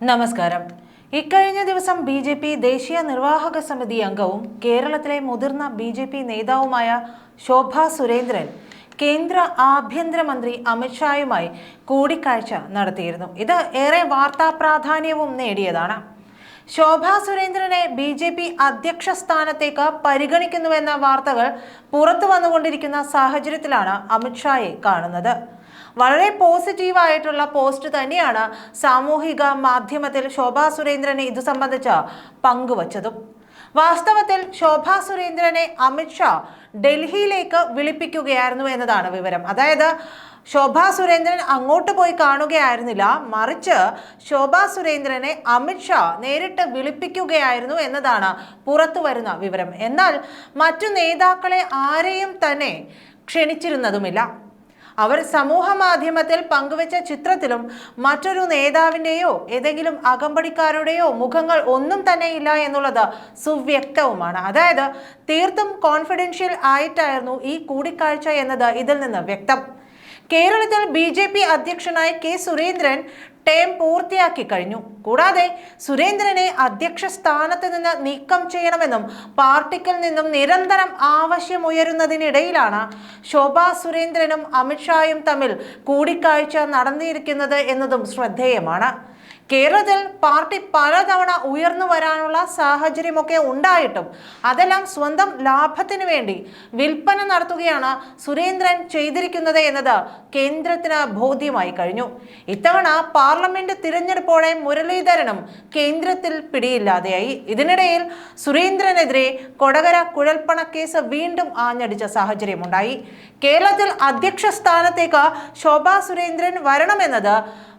നമസ്കാരം. ഇക്കഴിഞ്ഞ ദിവസം ബി ജെ പി ദേശീയ നിർവാഹക സമിതി അംഗവും കേരളത്തിലെ മുതിർന്ന ബി ജെ പി നേതാവുമായ ശോഭ സുരേന്ദ്രൻ കേന്ദ്ര ആഭ്യന്തരമന്ത്രി അമിത്ഷായുമായി കൂടിക്കാഴ്ച നടത്തിയിരുന്നു. ഇത് ഏറെ വാർത്താ പ്രാധാന്യവും നേടിയതാണ്. ശോഭ സുരേന്ദ്രനെ ബി ജെ പി അധ്യക്ഷ സ്ഥാനത്തേക്ക് പരിഗണിക്കുന്നുവെന്ന വാർത്തകൾ പുറത്തു വന്നുകൊണ്ടിരിക്കുന്ന സാഹചര്യത്തിലാണ് അമിത്ഷായെ കാണുന്നത്. വളരെ പോസിറ്റീവായിട്ടുള്ള പോസ്റ്റ് തന്നെയാണ് സാമൂഹിക മാധ്യമത്തിൽ ശോഭാ സുരേന്ദ്രനെ ഇത് സംബന്ധിച്ച് പങ്കുവച്ചതും. വാസ്തവത്തിൽ ശോഭാ സുരേന്ദ്രനെ അമിത്ഷാ ഡൽഹിയിലേക്ക് വിളിപ്പിക്കുകയായിരുന്നു എന്നതാണ് വിവരം. അതായത് ശോഭാ സുരേന്ദ്രൻ അങ്ങോട്ട് പോയി കാണുകയായിരുന്നില്ല. മറിച്ച് ശോഭാ സുരേന്ദ്രനെ അമിത്ഷാ നേരിട്ട് വിളിപ്പിക്കുകയായിരുന്നു എന്നതാണ് പുറത്തു വരുന്ന വിവരം. എന്നാൽ മറ്റു നേതാക്കളെ ആരെയും തന്നെ ക്ഷണിച്ചിരുന്നതുമില്ല. അവർ സമൂഹ മാധ്യമത്തിൽ പങ്കുവച്ച ചിത്രത്തിലും മറ്റൊരു നേതാവിന്റെയോ ഏതെങ്കിലും അകമ്പടിക്കാരുടെയോ മുഖങ്ങൾ ഒന്നും തന്നെ ഇല്ല എന്നുള്ളത് സുവ്യക്തവുമാണ്. അതായത് തീർത്തും കോൺഫിഡൻഷ്യൽ ആയിട്ടായിരുന്നു ഈ കൂടിക്കാഴ്ച എന്നത് ഇതിൽ നിന്ന് വ്യക്തം. കേരളത്തിൽ ബി ജെ പി അധ്യക്ഷനായ കെ സുരേന്ദ്രൻ ടേം പൂർത്തിയാക്കി കഴിഞ്ഞു. കൂടാതെ സുരേന്ദ്രനെ അധ്യക്ഷ സ്ഥാനത്ത് നിന്ന് നീക്കം ചെയ്യണമെന്നും പാർട്ടിക്കിൽ നിന്നും നിരന്തരം ആവശ്യമുയരുന്നതിനിടയിലാണ് ശോഭാ സുരേന്ദ്രനും അമിത്ഷായും തമ്മിൽ കൂടിക്കാഴ്ച നടന്നിരിക്കുന്നത് എന്നതും ശ്രദ്ധേയമാണ്. കേരളത്തിൽ പാർട്ടി പലതവണ ഉയർന്നു വരാനുള്ള സാഹചര്യമൊക്കെ ഉണ്ടായിട്ടും അതെല്ലാം സ്വന്തം ലാഭത്തിന് വേണ്ടി വിൽപ്പന നടത്തുകയാണ് സുരേന്ദ്രൻ ചെയ്തിരിക്കുന്നത് എന്നത് കേന്ദ്രത്തിന് ബോധ്യമായി കഴിഞ്ഞു. ഇത്തവണ പാർലമെന്റ് തിരഞ്ഞെടുപ്പോടെ മുരളീധരനും കേന്ദ്രത്തിൽ പിടിയില്ലാതെയായി. ഇതിനിടയിൽ സുരേന്ദ്രനെതിരെ കൊടകര കുഴൽപ്പണ കേസ് വീണ്ടും ആഞ്ഞടിച്ച സാഹചര്യമുണ്ടായി. കേരളത്തിൽ അധ്യക്ഷ സ്ഥാനത്തേക്ക് ശോഭാ സുരേന്ദ്രൻ വരണമെന്നത്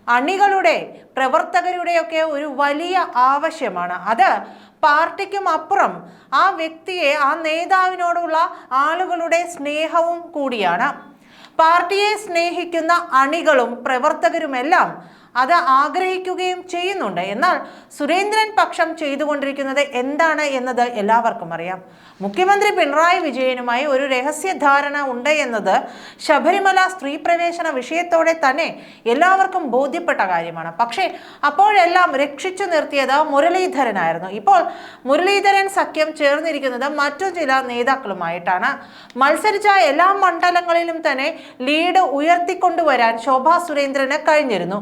അണികളുടെ പ്രവർത്തകരുടെയൊക്കെ ഒരു വലിയ ആവശ്യമാണ്. അത് പാർട്ടിക്കും അപ്പുറം ആ വ്യക്തിയെ ആ നേതാവിനോടുള്ള ആളുകളുടെ സ്നേഹവും കൂടിയാണ്. പാർട്ടിയെ സ്നേഹിക്കുന്ന അണികളും പ്രവർത്തകരുമെല്ലാം അത് ആഗ്രഹിക്കുകയും ചെയ്യുന്നുണ്ട്. എന്നാൽ സുരേന്ദ്രൻ പക്ഷം ചെയ്തുകൊണ്ടിരിക്കുന്നത് എന്താണ് എന്നത് എല്ലാവർക്കും അറിയാം. മുഖ്യമന്ത്രി പിണറായി വിജയനുമായി ഒരു രഹസ്യ ധാരണ ഉണ്ട് എന്നത് ശബരിമല സ്ത്രീ പ്രവേശന വിഷയത്തോടെ തന്നെ എല്ലാവർക്കും ബോധ്യപ്പെട്ട കാര്യമാണ്. പക്ഷേ അപ്പോഴെല്ലാം രക്ഷിച്ചു നിർത്തിയത് മുരളീധരനായിരുന്നു. ഇപ്പോൾ മുരളീധരൻ സഖ്യം ചേർന്നിരിക്കുന്നത് മറ്റു ചില നേതാക്കളുമായിട്ടാണ്. മത്സരിച്ച എല്ലാ മണ്ഡലങ്ങളിലും തന്നെ ലീഡ് ഉയർത്തിക്കൊണ്ടുവരാൻ ശോഭാ സുരേന്ദ്രന് കഴിഞ്ഞിരുന്നു.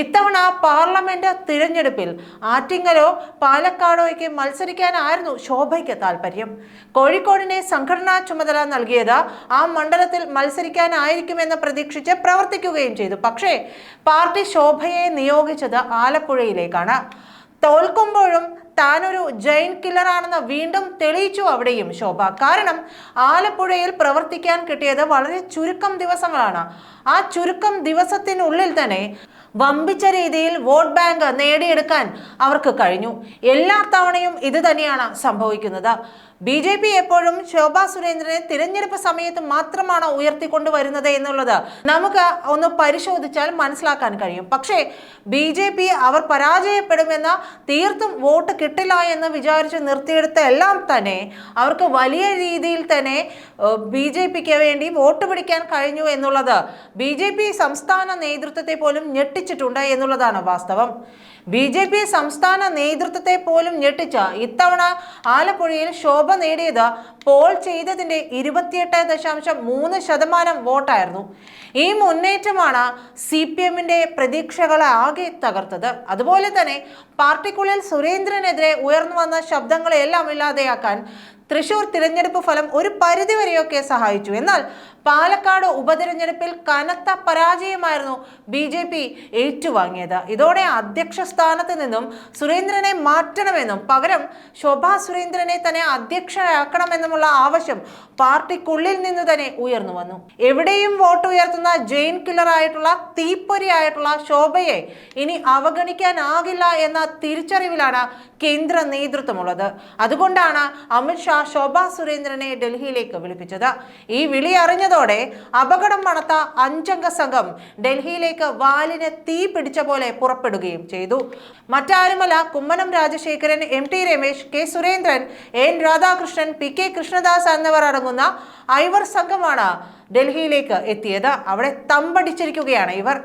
ഇത്തവണ പാർലമെന്റ് തിരഞ്ഞെടുപ്പിൽ ആറ്റിങ്ങലോ പാലക്കാടോയ്ക്ക് മത്സരിക്കാനായിരുന്നു ശോഭയ്ക്ക് താല്പര്യം കോഴിക്കോടിനെ സംഘടനാ ചുമതല നൽകിയത് ആ മണ്ഡലത്തിൽ മത്സരിക്കാനായിരിക്കുമെന്ന് പ്രതീക്ഷിച്ച് പ്രവർത്തിക്കുകയും ചെയ്തു. പക്ഷേ പാർട്ടി ശോഭയെ നിയോഗിച്ചത് ആലപ്പുഴയിലേക്കാണ്. തോൽക്കുമ്പോഴും താനൊരു ജൈൻ കില്ലറാണെന്ന് വീണ്ടും തെളിയിച്ചു അവിടെയും ശോഭ. കാരണം ആലപ്പുഴയിൽ പ്രവർത്തിക്കാൻ കിട്ടിയത് വളരെ ചുരുക്കം ദിവസങ്ങളാണ്. ആ ചുരുക്കം ദിവസത്തിനുള്ളിൽ തന്നെ വമ്പിച്ച രീതിയിൽ വോട്ട് ബാങ്ക് നേടിയെടുക്കാൻ അവർക്ക് കഴിഞ്ഞു. എല്ലാ തവണയും ഇത് തന്നെയാണ് സംഭവിക്കുന്നത്. ബി ജെ പി എപ്പോഴും ശോഭാ സുരേന്ദ്രനെ തിരഞ്ഞെടുപ്പ് സമയത്ത് മാത്രമാണ് ഉയർത്തിക്കൊണ്ടുവരുന്നത് എന്നുള്ളത് നമുക്ക് ഒന്ന് പരിശോധിച്ചാൽ മനസ്സിലാക്കാൻ കഴിയും. പക്ഷേ ബി ജെ പി അവർ പരാജയപ്പെടുമെന്ന തീർത്തും വോട്ട് കിട്ടില്ല എന്ന് വിചാരിച്ച് നിർത്തിയെടുത്ത എല്ലാം തന്നെ അവർക്ക് വലിയ രീതിയിൽ തന്നെ ബി ജെ പിക്ക് വേണ്ടി വോട്ട് പിടിക്കാൻ കഴിഞ്ഞു എന്നുള്ളത് ബി ജെ പി സംസ്ഥാന നേതൃത്വത്തെ പോലും ഞെട്ടിച്ചിട്ടുണ്ട് എന്നുള്ളതാണ് വാസ്തവം. ബി ജെ പി സംസ്ഥാന നേതൃത്വത്തെ പോലും ഞെട്ടിച്ച ഇത്തവണ ആലപ്പുഴയിൽ ശോഭ നേടിയത് പോൾ ചെയ്തതിന്റെ ഇരുപത്തിയെട്ട് ദശാംശം മൂന്ന് ശതമാനം വോട്ടായിരുന്നു. ഈ മുന്നേറ്റമാണ് സി പി എമ്മിന്റെ പ്രതീക്ഷകളെ ആകെ തകർത്തത്. അതുപോലെ തന്നെ പാർട്ടിക്കുള്ളിൽ സുരേന്ദ്രനെതിരെ ഉയർന്നു വന്ന ശബ്ദങ്ങളെല്ലാം ഇല്ലാതെയാക്കാൻ തൃശൂർ തിരഞ്ഞെടുപ്പ് ഫലം ഒരു പരിധിവരെയൊക്കെ സഹായിച്ചു. എന്നാൽ പാലക്കാട് ഉപതെരഞ്ഞെടുപ്പിൽ കനത്ത പരാജയമായിരുന്നു ബി ജെ പി ഏറ്റുവാങ്ങിയത്. ഇതോടെ അധ്യക്ഷ സ്ഥാനത്ത് നിന്നും സുരേന്ദ്രനെ മാറ്റണമെന്നും പകരം ശോഭാ സുരേന്ദ്രനെ തന്നെ അധ്യക്ഷനാക്കണമെന്നുമുള്ള ആവശ്യം പാർട്ടിക്കുള്ളിൽ നിന്ന് തന്നെ ഉയർന്നു വന്നു. എവിടെയും വോട്ട് ഉയർത്തുന്ന ജെയിൻ കില്ലറായിട്ടുള്ള തീപ്പൊരി ആയിട്ടുള്ള ശോഭയെ ഇനി അവഗണിക്കാനാകില്ല എന്ന തിരിച്ചറിവിലാണ് കേന്ദ്ര നേതൃത്വമുള്ളത്. അതുകൊണ്ടാണ് അമിത്ഷാ ശോഭാ സുരേന്ദ്രനെ ഡൽഹിയിലേക്ക് വിളിപ്പിച്ചത്. ഈ വിളി അറിഞ്ഞതോടെ അപകടം മണത്ത അഞ്ചംഗ സംഘം ഡൽഹിയിലേക്ക് വാലിന് തീ പിടിച്ച പോലെ പുറപ്പെടുകയും ചെയ്തു. മറ്റാരുമല്ല Kummanam Rajasekharan M T Ramesh K Surendran N Radhakrishnan P K Krishnadas എന്നിവർ അടങ്ങുന്ന ഐവർ സംഘമാണ് ഡൽഹിയിലേക്ക് എത്തിയത്. അവിടെ തമ്പടിച്ചിരിക്കുകയാണ് ഇവർ.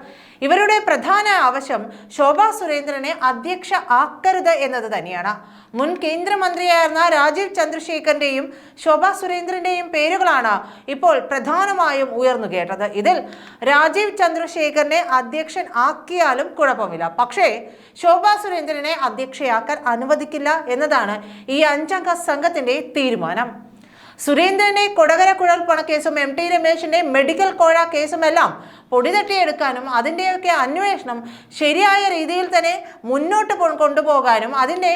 ഇവരുടെ പ്രധാന ആവശ്യം ശോഭാ സുരേന്ദ്രനെ അധ്യക്ഷ ആക്കരുത് എന്നത് തന്നെയാണ്. മുൻ കേന്ദ്രമന്ത്രിയായിരുന്ന രാജീവ് ചന്ദ്രശേഖറിന്റെയും ശോഭാ സുരേന്ദ്രന്റെയും പേരുകളാണ് ഇപ്പോൾ പ്രധാനമായും ഉയർന്നു കേട്ടത്. ഇതിൽ രാജീവ് ചന്ദ്രശേഖറിനെ അധ്യക്ഷൻ ആക്കിയാലും കുഴപ്പമില്ല. പക്ഷേ ശോഭാ സുരേന്ദ്രനെ അധ്യക്ഷയാക്കാൻ അനുവദിക്കില്ല എന്നതാണ് ഈ അഞ്ചംഗ സംഘത്തിന്റെ തീരുമാനം. സുരേന്ദ്രനെ കൊടകര കുഴൽ പണക്കേസും എം ടി രമേശിന്റെ മെഡിക്കൽ കോഴ കേസുമെല്ലാം പൊടി തട്ടിയെടുക്കാനും അതിന്റെയൊക്കെ അന്വേഷണം ശരിയായ രീതിയിൽ തന്നെ മുന്നോട്ട് കൊണ്ടുപോകാനും അതിന്റെ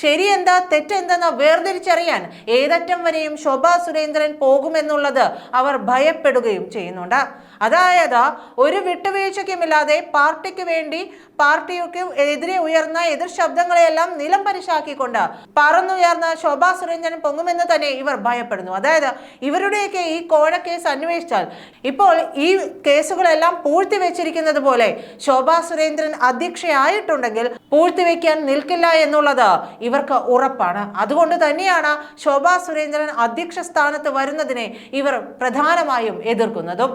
ശരിയെന്താ തെറ്റെന്തെന്ന് വേർതിരിച്ചറിയാൻ ഏതറ്റം വരെയും ശോഭാ സുരേന്ദ്രൻ പോകുമെന്നുള്ളത് അവർ ഭയപ്പെടുകയും ചെയ്യുന്നുണ്ട്. അതായത് ഒരു വിട്ടുവീഴ്ചയ്ക്കുമില്ലാതെ പാർട്ടിക്ക് വേണ്ടി പാർട്ടിക്ക് എതിരെ ഉയർന്ന എതിർ ശബ്ദങ്ങളെയെല്ലാം നിലം പരിശാക്കിക്കൊണ്ട് പറന്നുയർന്ന ശോഭാ സുരേന്ദ്രൻ പൊങ്ങുമെന്ന് തന്നെ ഇവർ ഭയപ്പെടുന്നു. അതായത് ഇവരുടെയൊക്കെ ഈ കോഴ കേസ് അന്വേഷിച്ചാൽ ഇപ്പോൾ ഈ കേസുകളെല്ലാം പൂഴ്ത്തിവെച്ചിരിക്കുന്നത് പോലെ ശോഭാ സുരേന്ദ്രൻ അധ്യക്ഷയായിട്ടുണ്ടെങ്കിൽ പൂഴ്ത്തിവെക്കാൻ നിൽക്കില്ല എന്നുള്ളത് ഇവർക്ക് ഉറപ്പാണ്. അതുകൊണ്ട് തന്നെയാണ് ശോഭാ സുരേന്ദ്രൻ അധ്യക്ഷ സ്ഥാനത്ത് വരുന്നതിനെ ഇവർ പ്രധാനമായും എതിർക്കുന്നതും.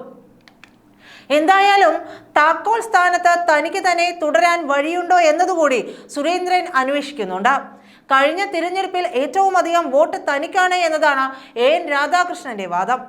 എന്തായാലും താക്കോൽ സ്ഥാനത്ത് തനിക്ക് തന്നെ തുടരാൻ വഴിയുണ്ടോ എന്നതുകൂടി സുരേന്ദ്രൻ അന്വേഷിക്കുന്നുണ്ട്. കഴിഞ്ഞ തിരഞ്ഞെടുപ്പിൽ ഏറ്റവും അധികം വോട്ട് തനിക്കാണ് എന്നതാണ് എൻ രാധാകൃഷ്ണന്റെ വാദം.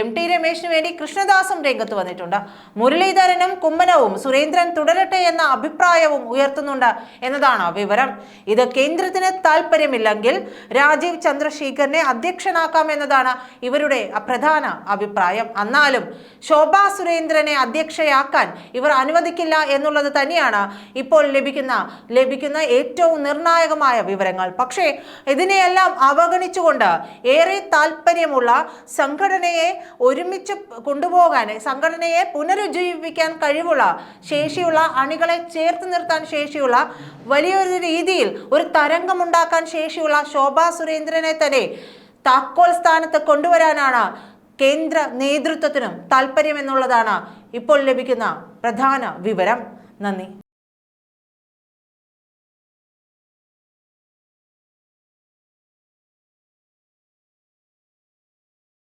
എം ടി രമേശിന് വേണ്ടി കൃഷ്ണദാസും രംഗത്ത് വന്നിട്ടുണ്ട്. മുരളീധരനും കുമ്മനവും സുരേന്ദ്രൻ തുടരട്ടെ എന്ന അഭിപ്രായവും ഉയർത്തുന്നുണ്ട് എന്നതാണ് വിവരം. ഇത് കേന്ദ്രത്തിന് താല്പര്യമില്ലെങ്കിൽ രാജീവ് ചന്ദ്രശേഖറിനെ അധ്യക്ഷനാക്കാം എന്നതാണ് ഇവരുടെ പ്രധാന അഭിപ്രായം. എന്നാലും ശോഭാ സുരേന്ദ്രനെ അധ്യക്ഷയാക്കാൻ ഇവർ അനുവദിക്കില്ല എന്നുള്ളത് തന്നെയാണ് ഇപ്പോൾ ലഭിക്കുന്ന ലഭിക്കുന്ന ഏറ്റവും നിർണായകമായ വിവരങ്ങൾ. പക്ഷേ ഇതിനെയെല്ലാം അവഗണിച്ചുകൊണ്ട് ഏറെ താല്പര്യമുള്ള സംഘടനയെ ഒരുമിച്ച് കൊണ്ടുപോകാൻ സംഘടനയെ പുനരുജ്ജീവിപ്പിക്കാൻ കഴിവുള്ള ശേഷിയുള്ള അണികളെ ചേർത്ത് നിർത്താൻ ശേഷിയുള്ള വലിയൊരു രീതിയിൽ ഒരു തരംഗമുണ്ടാക്കാൻ ശേഷിയുള്ള ശോഭാ സുരേന്ദ്രനെ തന്നെ താക്കോൽ സ്ഥാനത്ത് കൊണ്ടുവരാനാണ് കേന്ദ്ര നേതൃത്വത്തിനും താല്പര്യമെന്നുള്ളതാണ് ഇപ്പോൾ ലഭിക്കുന്ന പ്രധാന വിവരം. നന്ദി.